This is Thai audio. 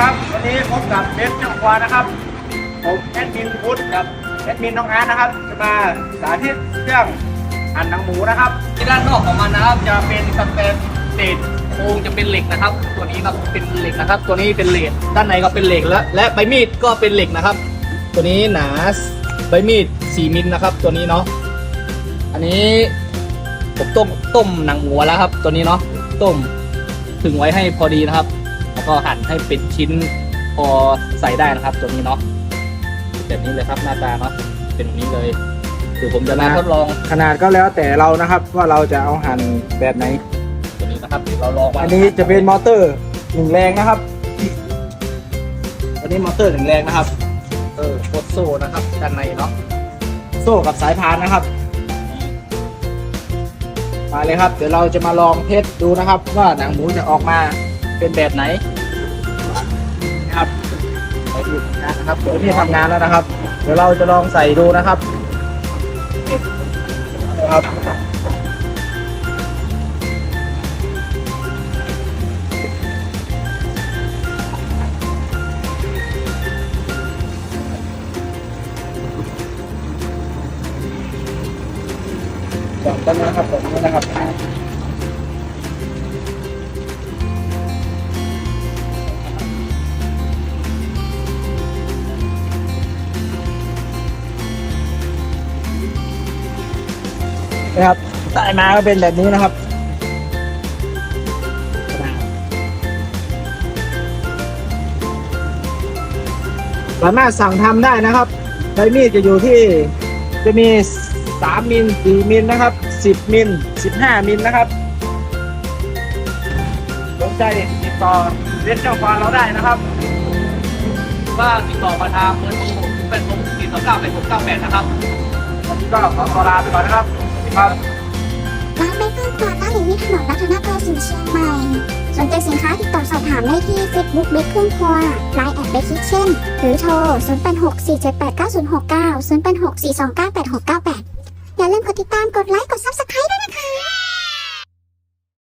ครับ วันนี้พบกับเบสจังควานะครับ ผมแอดมินพุทธกับแอดมินน้องอาร์ตนะครับ จะมาสาธิตเรื่องหั่นหนังหมูนะครับ ที่ด้านนอกของมันนะครับจะเป็นสเตนเลสโครงจะเป็นเหล็กนะครับ ตัวนี้ก็เป็นเหล็กนะครับ ตัวนี้เป็นเหล็กด้านในก็เป็นเหล็กและและใบมีดก็เป็นเหล็กนะครับ ตัวนี้หนาใบมีด4มิลนะครับ ตัวนี้เนาะอันนี้ผมต้มต้มหนังหมูแล้วครับ ตัวนี้เนาะต้มถึงไว้ให้พอดีนะครับ ก็หั่นให้เป็นชิ้นพอใส่ได้นะครับ ตัวนี้เนาะแบบนี้เลยครับหน้าตาเนาะเป็นแบบนี้เลยเดี๋ยวผมจะมาทดลองขนาดก็แล้วแต่เรานะครับว่าเราจะเอาหั่นแบบไหน ตัวนี้นะครับเดี๋ยวเราลองวางอันนี้จะเป็นมอเตอร์หนึ่งแรงนะครับ อันนี้มอเตอร์หนึ่งแรงนะครับเออโคตรโซ่นะครับด้านในเนาะโซ่กับสายพานนะครับ มาเลยครับ เดี๋ยวเราจะมาลองเทสดูนะครับ ว่าหนังหมูจะออกมา เป็นแบบไหนครับไปดูทำงานนะครับเดี๋ยวนี่ทำงานแล้วนะครับ เดี๋ยวเราจะลองใส่ดูนะครับนะครับจอดกันนะครับแบบนี้นะครับ นะครับใต้มาก็เป็นแบบนี้นะครับสามารถสั่งทำได้นะครับใบมีดจะอยู่ที่จะมี 3 มิล 4 มิลนะครับ 10 มิล 15 มิลนะครับสนใจติดต่อเรสเจ้าฟาเราได้นะครับว่าติดต่อมาทางเบอร์โทรเป็นผมสี่สองเก้าเป็นผมเก้าแปดนะครับวันนี้ก็ขอตัวลาไปก่อนนะครับ ครับร้านเบเกอร์ปลาตั้งอยู่ที่ถนนรัตนโกสินทร์เชียงใหม่ สนใจสินค้าติดต่อสอบถามได้ที่ Facebook เบเกอร์ครัวไลน์แอดเบคิเช่น หรือโทร 0864789069 0864298698 อย่าลืมกดติดตามก